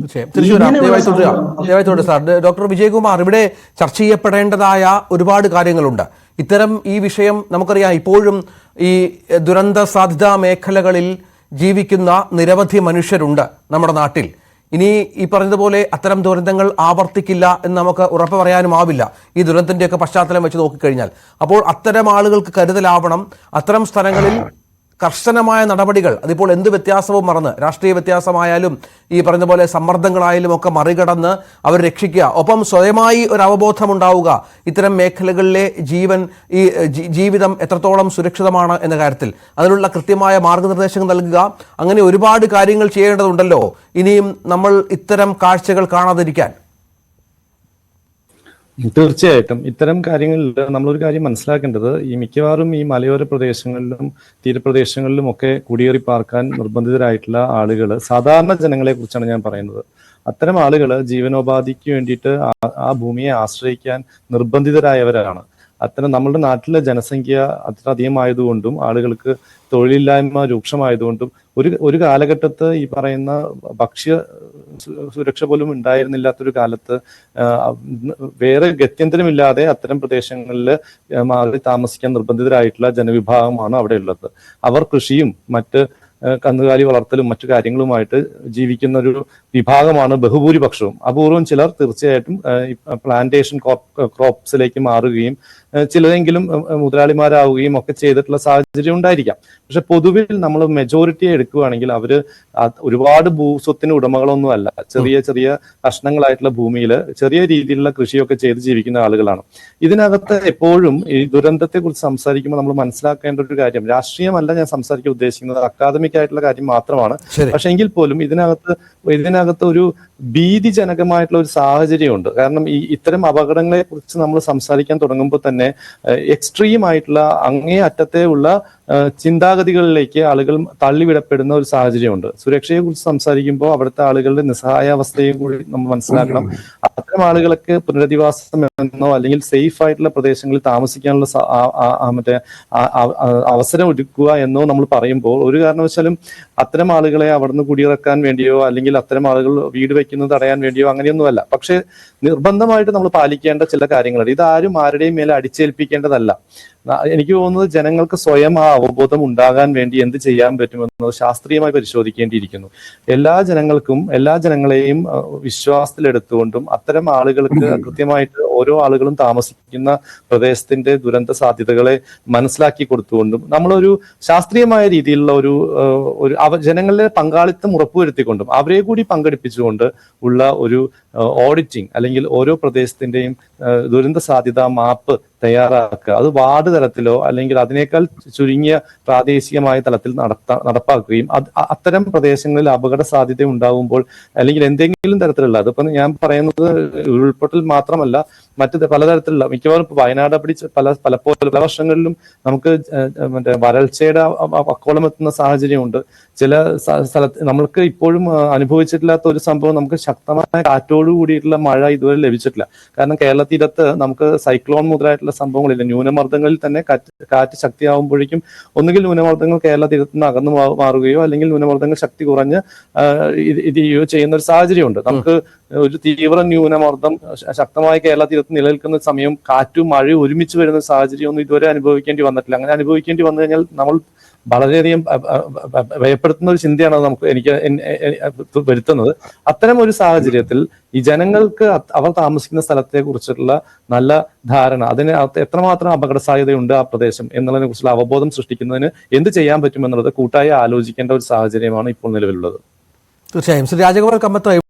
തീർച്ചയായും. ദയവായി തുടരുക. സാർ ഡോക്ടർ വിജയകുമാർ ഇവിടെ ചർച്ച ചെയ്യപ്പെടേണ്ടതായ ഒരുപാട് കാര്യങ്ങളുണ്ട്. ഇത്തരം ഈ വിഷയം നമുക്കറിയാം ഇപ്പോഴും ഈ ദുരന്ത സാധ്യതാ മേഖലകളിൽ ജീവിക്കുന്ന നിരവധി മനുഷ്യരുണ്ട് നമ്മുടെ നാട്ടിൽ. ഇനി ഈ പറഞ്ഞതുപോലെ അത്തരം ദുരന്തങ്ങൾ ആവർത്തിക്കില്ല എന്ന് നമുക്ക് ഉറപ്പ് പറയാനും ആവില്ല ഈ ദുരന്തത്തിന്റെയൊക്കെ പശ്ചാത്തലം വെച്ച് നോക്കിക്കഴിഞ്ഞാൽ. അപ്പോൾ അത്തരം ആളുകൾക്ക് കരുതലാവണം. അത്തരം സ്ഥലങ്ങളിൽ കർശനമായ നടപടികൾ. അതിപ്പോൾ എന്ത് വ്യത്യാസവും മറന്ന്. രാഷ്ട്രീയ വ്യത്യാസമായാലും ഈ പറഞ്ഞ പോലെ സമ്മർദ്ദങ്ങളായാലും ഒക്കെ മറികടന്ന് അവർ രക്ഷിക്കുക. ഒപ്പം സ്വയമായി ഒരു അവബോധം ഉണ്ടാവുക ഇത്തരം മേഖലകളിലെ ജീവൻ ഈ ജീവിതം എത്രത്തോളം സുരക്ഷിതമാണ് എന്ന കാര്യത്തിൽ. അതിനുള്ള കൃത്യമായ മാർഗനിർദ്ദേശങ്ങൾ നൽകുക. അങ്ങനെ ഒരുപാട് കാര്യങ്ങൾ ചെയ്യേണ്ടതുണ്ടല്ലോ. ഇനിയും നമ്മൾ ഇത്തരം കാഴ്ചകൾ കാണാതിരിക്കാൻ. തീർച്ചയായിട്ടും. ഇത്തരം കാര്യങ്ങളിൽ നമ്മളൊരു കാര്യം മനസ്സിലാക്കേണ്ടത് ഈ മിക്കവാറും ഈ മലയോര പ്രദേശങ്ങളിലും തീരപ്രദേശങ്ങളിലും ഒക്കെ കുടിയേറി പാർക്കാൻ നിർബന്ധിതരായിട്ടുള്ള ആളുകൾ സാധാരണ ജനങ്ങളെ കുറിച്ചാണ് ഞാൻ പറയുന്നത്. അത്തരം ആളുകൾ ജീവനോപാധിക്ക് വേണ്ടിയിട്ട് ആ- ഭൂമിയെ ആശ്രയിക്കാൻ നിർബന്ധിതരായവരാണ്. അത്തരം നമ്മുടെ നാട്ടിലെ ജനസംഖ്യ അത്ര അധികമായതുകൊണ്ടും ആളുകൾക്ക് തൊഴിലില്ലായ്മ രൂക്ഷമായതുകൊണ്ടും ഒരു ഒരു കാലഘട്ടത്ത് ഈ പറയുന്ന ഭക്ഷ്യ സുരക്ഷ പോലും ഉണ്ടായിരുന്നില്ലാത്തൊരു കാലത്ത് വേറെ ഗത്യന്തരമില്ലാതെ അത്തരം പ്രദേശങ്ങളിൽ മാറി താമസിക്കാൻ നിർബന്ധിതരായിട്ടുള്ള ജനവിഭാഗമാണ് അവിടെ ഉള്ളത്. അവർ കൃഷിയും മറ്റ് കന്നുകാലി വളർത്തലും മറ്റു കാര്യങ്ങളുമായിട്ട് ജീവിക്കുന്ന ഒരു വിഭാഗമാണ് ബഹുഭൂരിപക്ഷവും. അപൂർവം ചിലർ തീർച്ചയായിട്ടും പ്ലാന്റേഷൻ ക്രോപ്സിലേക്ക് മാറുകയും ചിലരെങ്കിലും മുതലാളിമാരാവുകയും ഒക്കെ ചെയ്തിട്ടുള്ള സാഹചര്യം ഉണ്ടായിരിക്കാം. പക്ഷെ പൊതുവിൽ നമ്മൾ മെജോറിറ്റി എടുക്കുകയാണെങ്കിൽ അവർ ഒരുപാട് ഭൂസ്വത്തിന് ഉടമകളൊന്നും അല്ല. ചെറിയ ചെറിയ കഷ്ണങ്ങളായിട്ടുള്ള ഭൂമിയിൽ ചെറിയ രീതിയിലുള്ള കൃഷിയൊക്കെ ചെയ്ത് ജീവിക്കുന്ന ആളുകളാണ്. ഇതിനകത്ത് എപ്പോഴും ഈ ദുരന്തത്തെ കുറിച്ച് സംസാരിക്കുമ്പോൾ നമ്മൾ മനസ്സിലാക്കേണ്ട ഒരു കാര്യം രാഷ്ട്രീയമല്ല ഞാൻ സംസാരിക്കാൻ ഉദ്ദേശിക്കുന്നത് അക്കാദമിക് ആയിട്ടുള്ള കാര്യം മാത്രമാണ്. പക്ഷെ എങ്കിൽ പോലും ഇതിനകത്ത് ഇതിനകത്ത് ഒരു ഭീതിജനകമായിട്ടുള്ള ഒരു സാഹചര്യമുണ്ട്. കാരണം ഈ ഇത്തരം അപകടങ്ങളെ കുറിച്ച് നമ്മൾ സംസാരിക്കാൻ തുടങ്ങുമ്പോൾ തന്നെ എക്സ്ട്രീം ആയിട്ടുള്ള അങ്ങേ അറ്റത്തെ ഉള്ള ചിന്താഗതികളിലേക്ക് ആളുകൾ തള്ളിവിടപ്പെടുന്ന ഒരു സാഹചര്യമുണ്ട്. സുരക്ഷയെ കുറിച്ച് സംസാരിക്കുമ്പോൾ അവിടുത്തെ ആളുകളുടെ നിസ്സഹായാവസ്ഥയും കൂടി നമ്മൾ മനസ്സിലാക്കണം. അത്തരം ആളുകൾക്ക് പുനരധിവാസം എന്നോ അല്ലെങ്കിൽ സേഫ് ആയിട്ടുള്ള പ്രദേശങ്ങളിൽ താമസിക്കാനുള്ള മറ്റേ അവസരം ഒരുക്കുക എന്നോ നമ്മൾ പറയുമ്പോൾ ഒരു കാരണവശാലും അത്തരം ആളുകളെ അവിടുന്ന് കുടിയിറക്കാൻ വേണ്ടിയോ അല്ലെങ്കിൽ അത്തരം ആളുകൾ വീട് വെക്കുന്നത് തടയാൻ വേണ്ടിയോ അങ്ങനെയൊന്നുമല്ല. പക്ഷെ നിർബന്ധമായിട്ട് നമ്മൾ പാലിക്കേണ്ട ചില കാര്യങ്ങളുണ്ട് ഇത് ആരും ആരുടെയും മേലെ അടിച്ചേൽപ്പിക്കേണ്ടതല്ല. എനിക്ക് തോന്നുന്നത് ജനങ്ങൾക്ക് സ്വയം ആ അവബോധം ഉണ്ടാകാൻ വേണ്ടി എന്ത് ചെയ്യാൻ പറ്റുമെന്നത് ശാസ്ത്രീയമായി പരിശോധിക്കേണ്ടിയിരിക്കുന്നു. എല്ലാ ജനങ്ങൾക്കും എല്ലാ ജനങ്ങളെയും വിശ്വാസത്തിലെടുത്തുകൊണ്ടും അത്തരം ആളുകൾക്ക് കൃത്യമായിട്ട് ഓരോ ആളുകളും താമസിക്കുന്ന പ്രദേശത്തിന്റെ ദുരന്ത സാധ്യതകളെ മനസ്സിലാക്കി കൊടുത്തുകൊണ്ടും നമ്മളൊരു ശാസ്ത്രീയമായ രീതിയിലുള്ള ഒരു ഒരു ജനങ്ങളിലെ പങ്കാളിത്തം ഉറപ്പുവരുത്തിക്കൊണ്ടും അവരെ കൂടി പങ്കെടുപ്പിച്ചുകൊണ്ട് ഉള്ള ഒരു ഓഡിറ്റിംഗ് അല്ലെങ്കിൽ ഓരോ പ്രദേശത്തിന്റെയും ദുരന്ത സാധ്യതാ മാപ്പ് തയ്യാറാക്കുക. അത് വാർഡ് തലത്തിലോ അല്ലെങ്കിൽ അതിനേക്കാൾ ചുരുങ്ങിയ പ്രാദേശികമായ തലത്തിൽ നടത്താ നടപ്പാക്കുകയും അത് അത്തരം പ്രദേശങ്ങളിൽ അപകട സാധ്യത ഉണ്ടാവുമ്പോൾ അല്ലെങ്കിൽ എന്തെങ്കിലും തരത്തിലുള്ള അതിപ്പോ ഞാൻ പറയുന്നത് ഉരുൾപൊട്ടൽ മാത്രമല്ല മറ്റ് പലതരത്തിലുള്ള മിക്കവാറും വയനാട് പിടിച്ച് പല പലപ്പോഴും പല വർഷങ്ങളിലും നമുക്ക് മറ്റേ വരൾച്ചയുടെ അക്കോളം എത്തുന്ന സാഹചര്യമുണ്ട്. ചില സ്ഥലത്ത് നമ്മൾക്ക് ഇപ്പോഴും അനുഭവിച്ചിട്ടില്ലാത്ത ഒരു സംഭവം നമുക്ക് ശക്തമായ കാറ്റോട് കൂടിയിട്ടുള്ള മഴ ഇതുവരെ ലഭിച്ചിട്ടില്ല. കാരണം കേരള തീരത്ത് നമുക്ക് സൈക്ലോൺ മുതലായിട്ടുള്ള സംഭവങ്ങളില്ല. ന്യൂനമർദ്ദങ്ങളിൽ തന്നെ കാറ്റ് കാറ്റ് ശക്തിയാവുമ്പോഴേക്കും ഒന്നുകിൽ ന്യൂനമർദ്ദങ്ങൾ കേരള തീരത്ത് നിന്ന് അകന്നു മാറുകയോ അല്ലെങ്കിൽ ന്യൂനമർദ്ദങ്ങൾ ശക്തി കുറഞ്ഞ് ഇത് ചെയ്യുന്ന ഒരു സാഹചര്യമുണ്ട്. നമുക്ക് ഒരു തീവ്ര ന്യൂനമർദ്ദം ശക്തമായ കേരള തീരത്ത് നിലനിൽക്കുന്ന സമയം കാറ്റും മഴയും ഒരുമിച്ച് വരുന്ന സാഹചര്യം ഒന്നും ഇതുവരെ അനുഭവിക്കേണ്ടി വന്നിട്ടില്ല. അങ്ങനെ അനുഭവിക്കേണ്ടി വന്നു കഴിഞ്ഞാൽ നമ്മൾ വളരെയധികം ഭയപ്പെടുത്തുന്ന ഒരു ചിന്തയാണ് നമുക്ക് എനിക്ക് വരുത്തുന്നത്. അത്തരം ഒരു സാഹചര്യത്തിൽ ഈ ജനങ്ങൾക്ക് അവർ താമസിക്കുന്ന സ്ഥലത്തെ കുറിച്ചിട്ടുള്ള നല്ല ധാരണ അതിന് എത്രമാത്രം അപകട സാധ്യതയുണ്ട് ആ പ്രദേശം എന്നുള്ളതിനെ കുറിച്ചുള്ള അവബോധം സൃഷ്ടിക്കുന്നതിന് എന്ത് ചെയ്യാൻ പറ്റുമെന്നുള്ളത് കൂട്ടായി ആലോചിക്കേണ്ട ഒരു സാഹചര്യമാണ് ഇപ്പോൾ നിലവിലുള്ളത്. തീർച്ചയായും. ശ്രീ രാജഗോപാൽ കമ്മത്ത്